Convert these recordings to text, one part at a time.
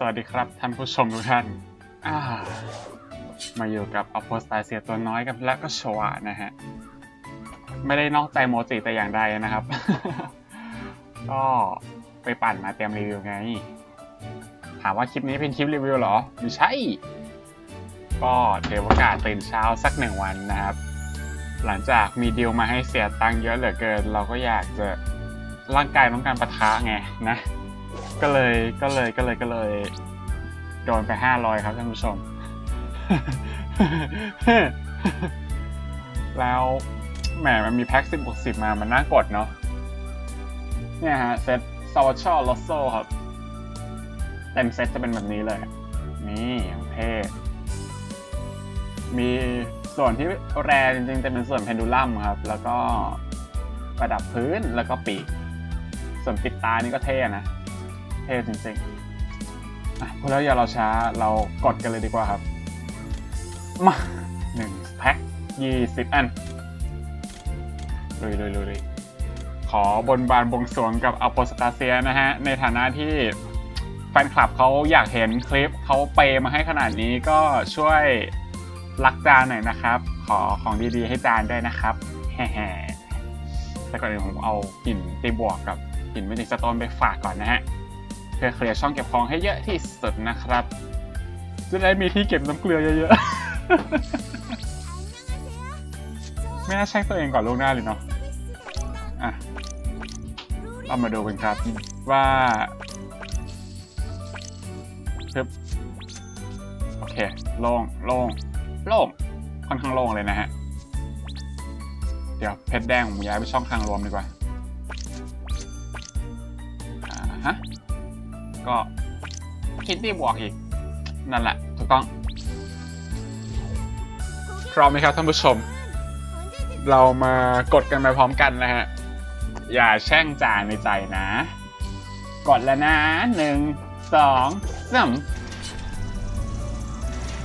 สวัสดีครับท่านผู้ชมทุกท่านามาอยู่กับอ p o s t a s i a ตัวน้อยกับและก็ชวานะฮะ ไม่ได้นอกใจโมจิแต่อย่างใดนะครับ ก็ไปปั่นมาเตรียมรีวิวไง ถามว่าคลิปนี้เป็นคลิปรีวิวเหรอไม่ใช่ ก็เทวโอกาสตื่นเช้าสักหนึ่งวันนะครับ หลังจากมีดีลมาให้เสียตังค์เยอะเหลือเกิน เราก็อยากจะร่างกายต้องการปะทะไงนะ ก็เลยก็เลยก็เลยก็เลยโดนไปห้าร้อยครับท่านผู้ชม แล้วแหมมันมีแพ็กสิบบวกสิบมา มันน่ากดเนาะเนี่ยฮะ เซตซาวชอลอสโซครับ เต็มเซตจะเป็นแบบนี้เลย นี่อย่างเท่มีส่วนที่แรจริงๆจะเป็นส่วนเพนดูลัมครับ แล้วก็ประดับพื้นแล้วก็ปีก ส่วนปิดตานี่ก็เท่นะ เท่จริงๆอะพูดแล้วอย่าเราช้าเรากดกันเลยดีกว่าครับ มาหนึ่งแพ็คยี่สิบอันลุยลุยลุยลุยขอบนบานบงสรวงกับอ p โปสตาเซียนะฮะ ในฐานะที่แฟนคลับเขาอยากเห็นคลิปเขาเปย์มาให้ขนาดนี้ก็ช่วยรักจานหน่อยนะครับ ขอของดีๆให้จานด้วยนะครับแฮ่แต่ก่อนอื่นผมเอาหินตีบวกกับหินเมจิกสโตนไปฝากก่อนนะฮะ เพื่อเคลียร์ช่องเก็บของให้เยอะที่สุดนะครับ จะได้มีที่เก็บน้ำเกลือเยอะๆ ไม่น่าใช่ตัวเองก่อนล่วงหน้าเลยเนาะอะเรามาดูกันครับว่าึบโอเค โล่ง โล่ง โล่ง ค่อนข้างโล่งเลยนะฮะ เดี๋ยวเพชรแดงผมย้ายไปช่องทางรวมดีกว่า ก็คิดที่บวกอีก นั่นแหละ ถูกต้อง พร้อมไหมครับท่านผู้ชม เรามากดกันไปพร้อมกันนะฮะ อย่าแช่งจางในใจนะ กดแล้วนะหนึ่งสองสาม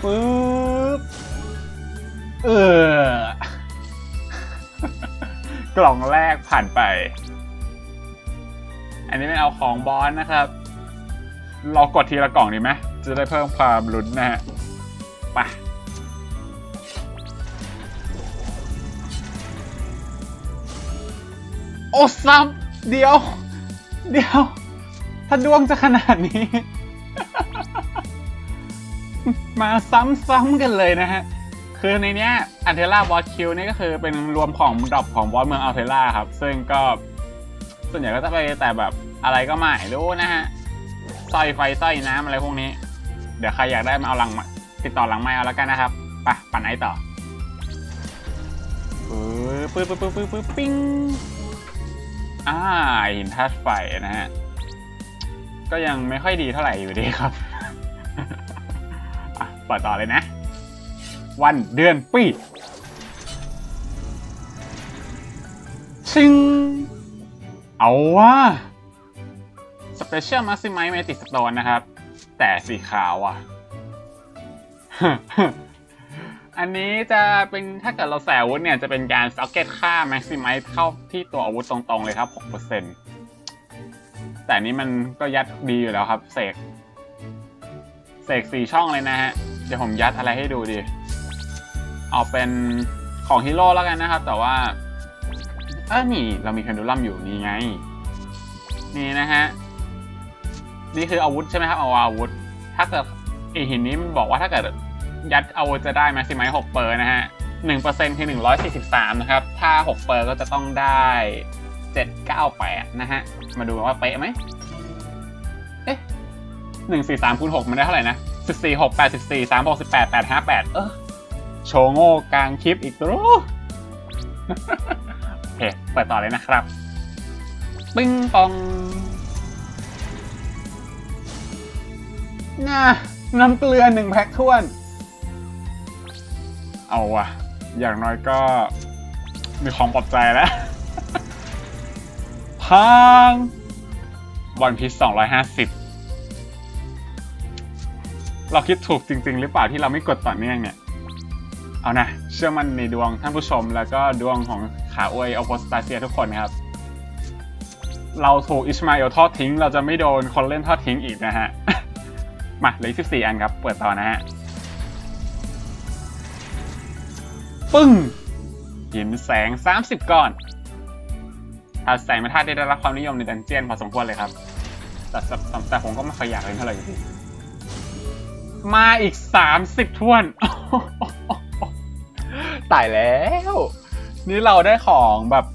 ปึ๊บเออกล่องแรกผ่านไป อันนี้เป็นเอาของบอสนะครับ เรากดทีละกล่องดีไหมจะได้เพิ่มความลุ้นนะฮะไปโอ้ซ้ำเดียว เดียว ถ้าดวงจะขนาดนี้ มาซ้ำๆกันเลยนะฮะ คือในเนี้ยอันเทล่าบอสคิวนี่ก็คือเป็นรวมของดรอปของบอสเมืองอัลเทล่าครับ ซึ่งก็ส่วนใหญ่ก็จะไปแต่แบบอะไรก็ไม่รู้นะฮะ สร้อยไฟสร้อยน้ำอะไรพวกนี้ เดี๋ยวใครอยากได้มาเอาหลังติดต่อหลังไม้เอาแล้วกันนะครับไปปั่นไอต่อปื๊บปื๊บปื๊บปื๊บปื๊บปิ้งอ่าหินธาตุไฟนะฮะ ก็ยังไม่ค่อยดีเท่าไหร่อยู่ดีครับอะเปิดต่อเลยนะ วันเดือนปีชิง เอาว่า สเปเชียลมาซิไม m ์เมติสโตนนะครับ แต่สีขาวอะ อันนี้จะเป็นถ้าเกิดเราแสอาวุธเนี่ย จะเป็นการซ็อกเก็ตค่า Maximize เข้าที่ตัวอาวุธตรงๆเลยครับ 6%แต่นนี้มันก็ยัดดีอยู่แล้วครับ เสก เสกสี่ช่องเลยนะฮะ เดี๋ยวผมยัดอะไรให้ดูดี เอาเป็นของฮีโร่แล้วกันนะครับ แต่ว่าเออนี่เรามีเพนดูลัมอยู่นี่ไง นี่นะฮะ นี่คืออาวุธใช่ไหมครับเอาอาวุธ ถ้าเกิดไอหินนี้มันบอกว่าถ้าเกิดยัดอาวุธจะได้แม็กซิมัย6เปอร์นะฮะ1%คือ143นะครับ ถ้า6เปอร์ก็จะต้องได้798นะฮะ มาดูว่าเป๊ะไหมเอ๊ะ143คูณ6มันได้เท่าไหร่นะ14 6 84 3 68 8 5 8เออโชโง่กลางคลิปอีกตัวโอเคเปิดต่อเลยนะครับปิ้งปอง น่าน้ำเกลือหนึ่งแพ็คท้วน เอาวะอย่างน้อยก็มีของปลอบใจแล้วพังวันพีซ250เราคิดถูกจริง ๆ หรือเปล่าที่เราไม่กดต่อเนื่องเนี่ย เอานะ เชื่อมันในดวงท่านผู้ชมแล้วก็ดวงของขาอวยอ p โ s สตาเซียทุกคนนะครับ เราถูกอิชมาเอลทอดทิ้ง เราจะไม่โดนคนเล่นทอดทิ้งอีกนะฮะ มาเหลืออก14 อันครับ เปิดต่อนะฮะ ปึ้งหินแสง 30 ก้อนถ้าแสงเป็นธาตุได้รับความนิยมในดันเจียนพอสมควรเลยครับแต่แต่แต่ผมก็ไม่เคยอยากเล่นเท่าไหร่อยู่ดีมาอีก 30ท้วน ตายแล้ว นี่เราได้ของแบบ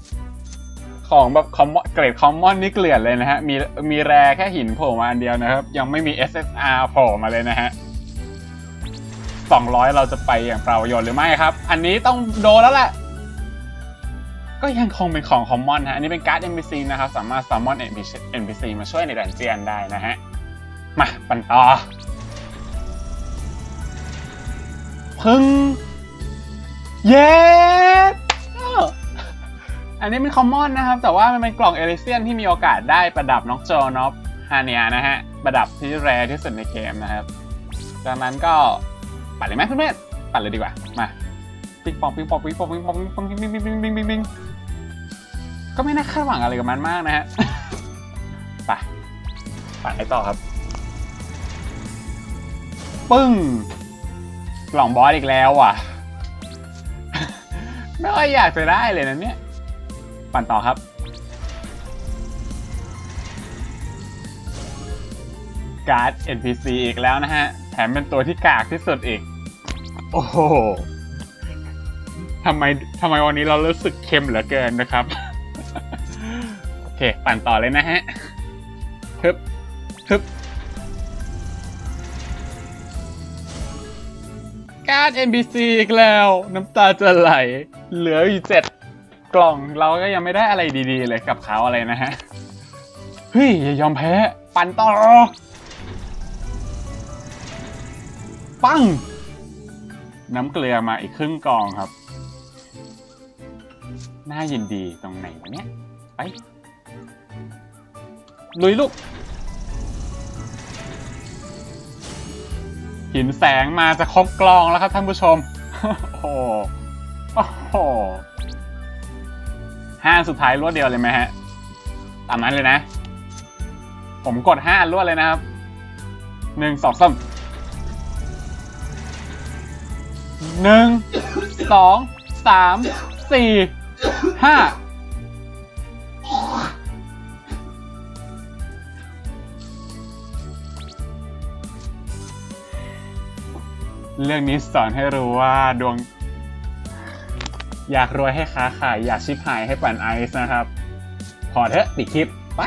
ของแบบคอมเกรดคอมมอนนี่เกลื่อนเลยนะฮะ มีมีแร่แค่หินโผล่มาอันเดียวนะครับ ยังไม่มี SSR โผล่มาเลยนะฮะ200 เราจะไปอย่างเปล่าประโยชน์หรือไม่ครับ อันนี้ต้องโดนแล้วแหละ ก็ยังคงเป็นของคอมมอนฮะ อันนี้เป็นการ์ด NPC นะครับ สามารถ summon NPC มาช่วยในดันเจียนได้นะฮะ มาปันต่อพึ่ง เย้ อันนี้เป็นคอมมอนนะครับ แต่ว่ามันเป็นกล่องเอลิเซียนที่มีโอกาสได้ประดับน็อกโจนอฟฮาเนียนะฮะ ประดับที่แรที่สุดในเกมนะครับ จากนั้นก็ปัดเลยไหมเพื่อนๆปัดเลยดีกว่า มาปิ๊งปองปิ๊งปองปิ๊งปองปิ๊งปองปิ๊งปองปิ๊งปิ๊งปิ๊งปิ๊งปิ๊งปิ๊งปิงก็ไม่น่าคาดหวังอะไรกับมันมากนะฮะไปปัดให้ต่อครับ ปึ้ง กล่องบอสอีกแล้วว่ะ ไม่ค่อยอยากจะได้เลยนะเนี่ย ปั่นต่อครับ การ์ด NPC อีกแล้วนะฮะ แถมเป็นตัวที่กากที่สุดอีก โอ้โหทำไมทำไมวันนี้เรารู้สึกเค็มเหลือเกินนะครับ โอเค ปั่นต่อเลยนะฮะทึบทึบการ์ด NPC อีกแล้ว น้ำตาจะไหล เหลืออยู่เจ็ด กล่องเราก็ยังไม่ได้อะไรดีๆเลยกับเขาอะไรนะฮะ เฮ้ย อย่ายอมแพ้ ปั่นต่อ ปัง น้ำเกลือมาอีกครึ่งกล่องครับ น่ายินดีตรงไหนวะเนี่ย ไปลุยลูกหินแสงมาจะครบกลองแล้วครับท่านผู้ชม โอ้โหโอ้โห ห้าสุดท้ายรวดเดียวเลยไหมฮะ ตามนั้นเลยนะ ผมกดห้ารวดเลยนะครับหนึ่งสองสามหนึ่งสองสามสี่ห้าเรื่องนี้สอนให้รู้ว่าดวง อยากรวยให้ค้าขาย อยากชิบหายให้ปั่นไอซ์นะครับพอเถอะปิดคลิป ไป